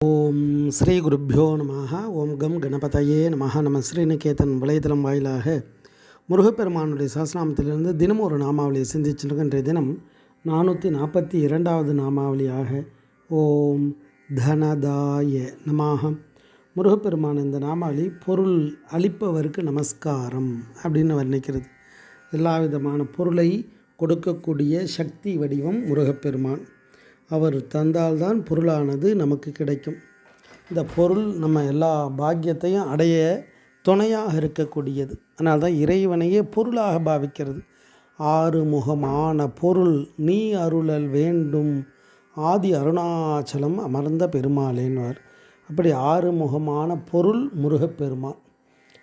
ஓம் ஸ்ரீ குருப்பியோ நம ஓம் கம் கணபதையே நம நம்ம ஸ்ரீநிகேதன் வலைதளம் வாயிலாக முருகப்பெருமானுடைய சாஸ்திராமத்திலிருந்து தினமும் ஒரு நாமாவளியை சிந்திச்சிருக்கின்ற இன்றைய தினம் நானூற்றி நாற்பத்தி இரண்டாவது நாமாவளியாக ஓம் தனதாய நமாக முருகப்பெருமான் இந்த நாமாவளி பொருள் அளிப்பவருக்கு நமஸ்காரம் அப்படின்னு வர்ணிக்கிறது. எல்லா விதமான பொருளை கொடுக்கக்கூடிய சக்தி வடிவம் முருகப்பெருமான். அவர் தந்தால்தான் பொருளானது நமக்கு கிடைக்கும். இந்த பொருள் நம்ம எல்லா பாக்கியத்தையும் அடைய துணையாக இருக்கக்கூடியது. அதனால் தான் இறைவனையே பொருளாக பாவிக்கிறது. ஆறுமுகமான பொருள் நீ அருளல் வேண்டும். ஆதி அருணாச்சலம் அமர்ந்த பெருமாளேன்வார். அப்படி ஆறுமுகமான பொருள் முருகப்பெருமான்.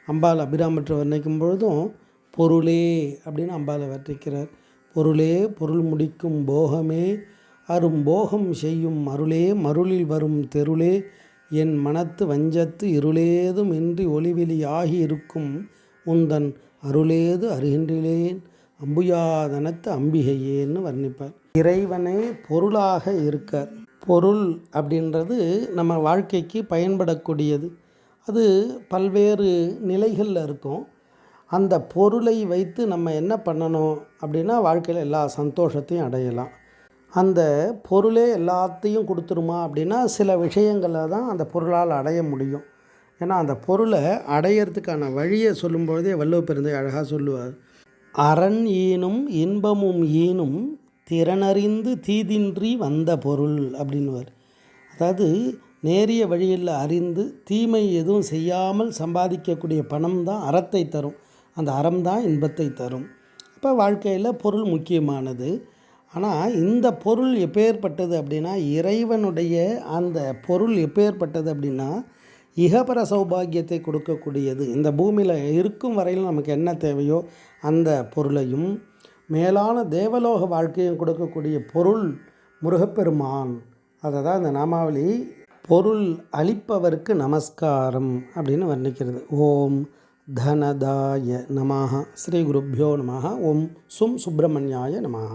அம்பாள் அபிராமற்ற வர்ணிக்கும் பொழுதும் பொருளே அப்படின்னு அம்பாளை வர்ணிக்கிறார். பொருளே பொருள் முடிக்கும் போகமே அரும் போகம் செய்யும் அருளே மருளில் வரும் தெருளே என் மனத்து வஞ்சத்து இருளேதும் இன்றி ஒளிவெளியாகி இருக்கும் உந்தன் அருளேது அருகின்றிலேன் அம்புயாதனத்து அம்பிகையேன்னு வர்ணிப்பார். இறைவனே பொருளாக இருக்கார். பொருள் அப்படின்றது நம்ம வாழ்க்கைக்கு பயன்படக்கூடியது. அது பல்வேறு நிலைகளில் இருக்கும். அந்த பொருளை வைத்து நம்ம என்ன பண்ணணும் அப்படின்னா வாழ்க்கையில் எல்லா சந்தோஷத்தையும் அடையலாம். அந்த பொருளே எல்லாத்தையும் கொடுத்துருமா அப்படின்னா சில விஷயங்களை தான் அந்த பொருளால் அடைய முடியும். ஏன்னா அந்த பொருளை அடையிறதுக்கான வழியை சொல்லும்பொழுதே வள்ளுவ பெருந்தை அழகாக சொல்லுவார். அரண் ஈனும் இன்பமும் ஈனும் திறனறிந்து தீதின்றி வந்த பொருள் அப்படின்னுவார். அதாவது நேரிய வழியில் அறிந்து தீமை எதுவும் செய்யாமல் சம்பாதிக்கக்கூடிய பணம் தான் அறத்தை தரும். அந்த அறம் தான் இன்பத்தை தரும். அப்போ வாழ்க்கையில் பொருள் முக்கியமானது. ஆனால் இந்த பொருள் எப்பேற்பட்டது அப்படின்னா இறைவனுடைய அந்த பொருள் எப்பேற்பட்டது அப்படின்னா இகபர சௌபாகியத்தை கொடுக்கக்கூடியது. இந்த பூமியில் இருக்கும் வரையில் நமக்கு என்ன தேவையோ அந்த பொருளையும் மேலான தேவலோக வாழ்க்கையும் கொடுக்கக்கூடிய பொருள் முருகப்பெருமான். அதை தான் இந்த நாமாவளி. பொருள் அளிப்பவருக்கு நமஸ்காரம் அப்படின்னு வர்ணிக்கிறது. ஓம் தனதாய நமாக ஸ்ரீ குருப்பியோ நமாக ஓம் சும் சுப்பிரமணியாய நமாக